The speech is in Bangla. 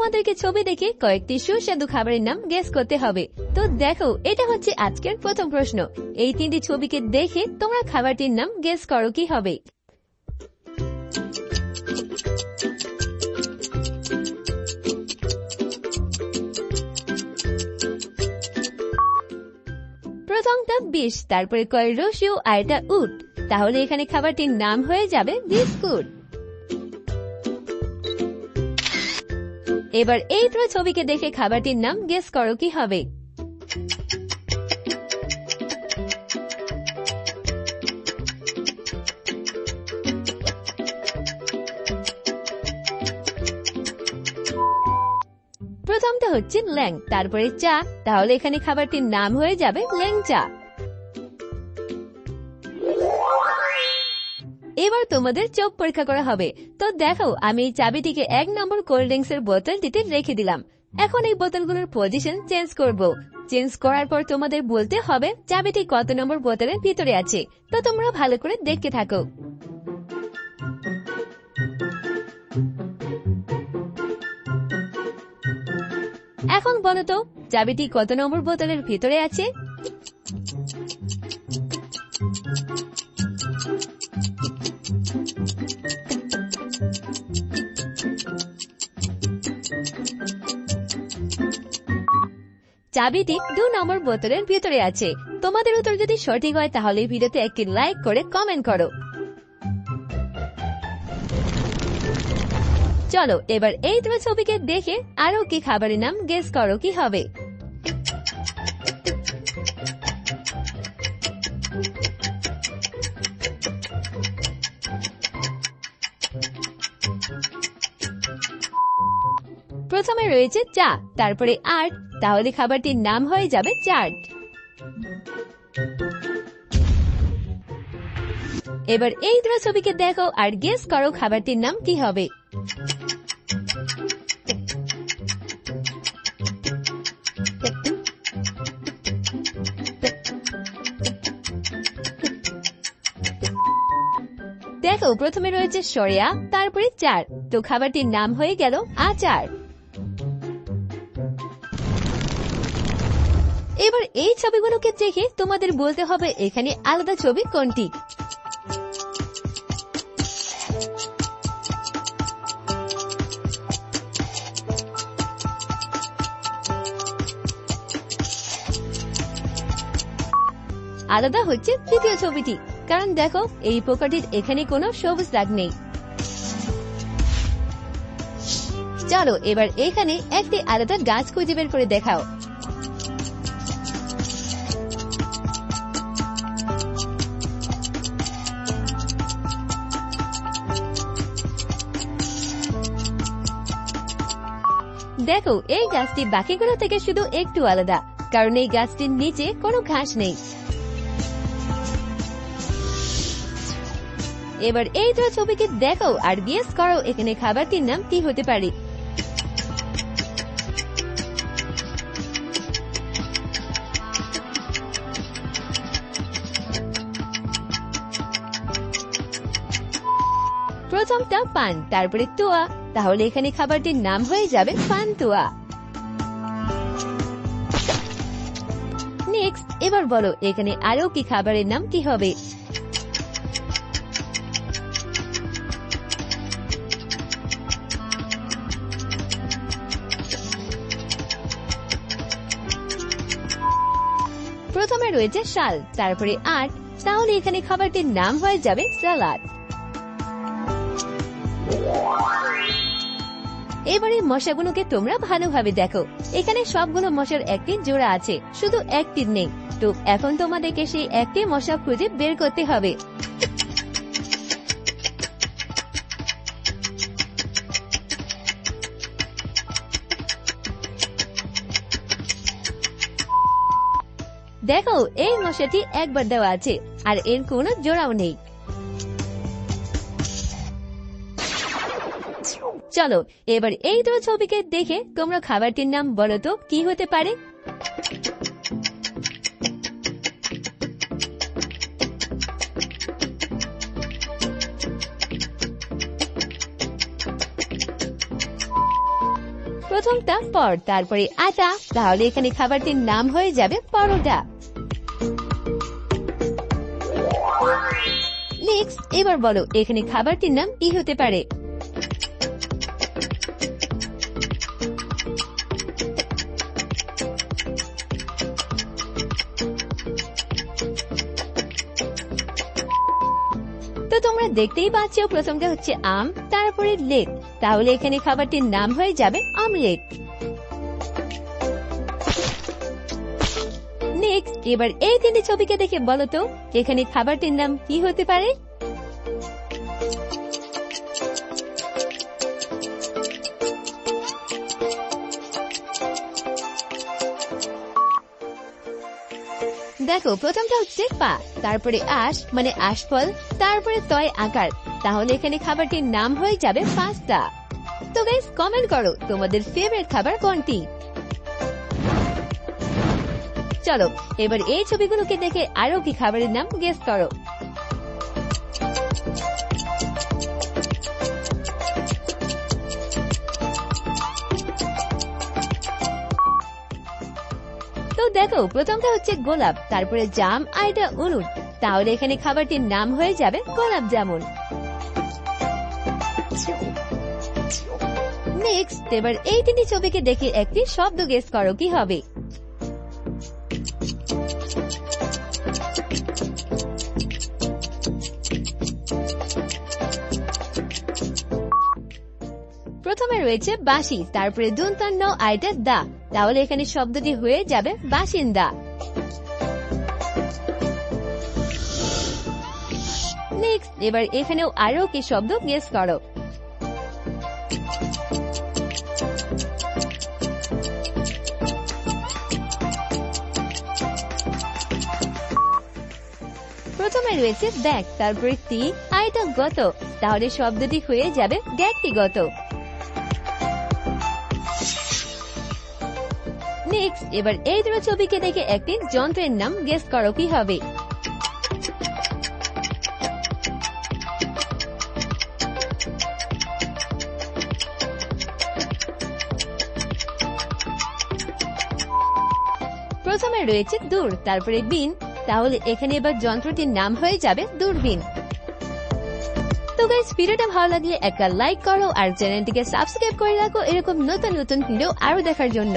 তোমাদেরকে ছবি দেখে কয়েকটি সুস্বাদু খাবারের নাম গেস করতে হবে। তো দেখো, এটা হচ্ছে আজকের প্রথম প্রশ্ন। এই তিনটি ছবিকে দেখে তোমরা খাবারটির নাম গেস করো কি হবে। প্রথমটা বিষ, তারপরে কয় রসিও, আর এটা উট। তাহলে এখানে খাবারটির নাম হয়ে যাবে বিস্কুট। এবার এই ত্র ছবিকে দেখে খাবারটির নাম গেস করো কি হবে। প্রথমটা হচ্ছে ল্যাং, তারপরে চা, তাহলে এখানে খাবারটির নাম হয়ে যাবে ল্যাংচা। এবার তোমাদের চোখ পরীক্ষা করা হবে। তো দেখো, আমি এই চাবিটিকে এক নম্বর কোল্ড ড্রিঙ্কস এর বোতলটিতে রেখে দিলাম। এখন এই বোতলগুলোর পজিশন চেঞ্জ করব। চেঞ্জ করার পর তোমাদের বলতে হবে, চাবিটি কত নম্বর বোতলের ভিতরে আছে। তো তোমরা ভালো করে দেখতে থাকো। এখন বলো তো, চাবিটি কত নম্বর বোতলের ভিতরে আছে? চাবিটি দু নম্বর বোতলের ভিতরে আছে। তোমাদের উত্তর যদি সঠিক হয়, তাহলে ভিডিওতে একটি লাইক করে কমেন্ট করো। চলো, এবার এই তোমার ছবিকে দেখে আরও কি খাবারের নাম গেস করো কি হবে। প্রথমে রয়েছে চা তারপরে আর্ট তাহলে খাবারটির নাম হয়ে যাবে চাট এবার এই দুটো ছবিকে দেখো আর গেস করো খাবারটির নাম কি হবে। দেখো, প্রথমে রয়েছে সরিয়া, তারপরে চার। তো খাবারটির নাম হয়ে গেল আচার। এবার এই ছবিগুলোকে দেখে তোমাদের বলতে হবে এখানে আলাদা ছবি কোনটি। আলাদা হচ্ছে তৃতীয় ছবিটি, কারণ দেখো, এই পোকাটির এখানে কোনো সবুজ দাগ নেই। চলো, এবার এখানে একটি আলাদা গাছ খুঁজে বের করে দেখাও। দেখো, এই গাছটি বাকিগুলো থেকে শুধু একটু আলাদা, কারণ এই গাছটির নিচে কোনো ঘাস নেই। এবার এই তো ছবিকে দেখো আর গেস করো, এখানে খাবারটির নাম কি হতে পারে। প্রথমটা পান, তারপরে তোয়া তাহলে এখানে খাবারটির নাম হয়ে যাবে পান তোয়া নেক্সট এবার বলো, এখানে আরও কি খাবারের নাম কি হবে? প্রথমে রয়েছে শাল, তারপরে আট, তাহলে এখানে খাবারটির নাম হয়ে যাবে সালাদ। এবারে মশাগুলোকে তোমরা ভালোভাবে দেখো। এখানে সবগুলো মশার একটি জোড়া আছে, শুধু একটি নেই। তো এখন তোমাদেরকে সেই একটি মশা খুঁজে বের করতে হবে। দেখো, এই মশাটি একবার দেওয়া আছে, আর এর কোনো জোড়াও নেই। চলো, এবার এই দুটো ছবিকে দেখে তোমরা খাবারটির নাম বলো তো, কি হতে পারে? প্রথমটা পর, তারপরে আটা, তাহলে এখানে খাবারটির নাম হয়ে যাবে পরোটা। নেক্সট এবার বলো, এখানে খাবারটির নাম কি হতে পারে? দেখতেই পাচ্ছ, প্রথমটা হচ্ছে আম, তারপরে লেট। তাহলে এখানে খাবারটির নাম হয়ে যাবে আমলেট নেক্সট এবার এই তিনটি ছবিকে দেখে বলো তো, এখানে খাবারটির নাম কি হতে পারে? দেখো, প্রথমটা হচ্ছে পা, তারপরে আশ মানে আশফল তারপরে তয় আকার। তাহলে এখানে খাবারটির নাম হয়ে যাবে পাস্তা। তো গাইস কমেন্ট করো, তোমাদের ফেভারিট খাবার কোনটি? চলো, এবার এই ছবিগুলোকে দেখে আরও কি খাবারের নাম গেস করো। তো দেখো, প্রথমটা হচ্ছে গোলাপ, তারপরে জাম এটা উনুন। তাহলে এখানে খাবারটির নাম হয়ে যাবে গোলাপ জামুন। নেক্সট এবার এই তিনটি ছবিকে দেখে একটি শব্দ গেস করো কি হবে। প্রথমে রয়েছে বাঁশি, তারপরে দুন্তন্ন আইটা দা। তাহলে এখানে শব্দটি হয়ে যাবে বাসিন্দা। নেক্সট এবার এখানেও আরও কি শব্দ গেস করো। প্রথমে রয়েছে ব্যাগ তারপরে তি আইটা গত। তাহলে শব্দটি হয়ে যাবে ব্যক্তিগত। নেক্সট এবার এই দুটো ছবিকে দেখে একটি যন্ত্রের নাম গেস করো, কি হবে? প্রথমে রয়েছে দূর, তারপরে বিন। তাহলে এখানে এবার যন্ত্রটির নাম হয়ে যাবে দূরবীন। তো গাইস ভিডিওটা ভালো লাগলে একটা লাইক করো আর চ্যানেলটিকে সাবস্ক্রাইব করে রাখো এরকম নতুন নতুন ভিডিও আরও দেখার জন্য।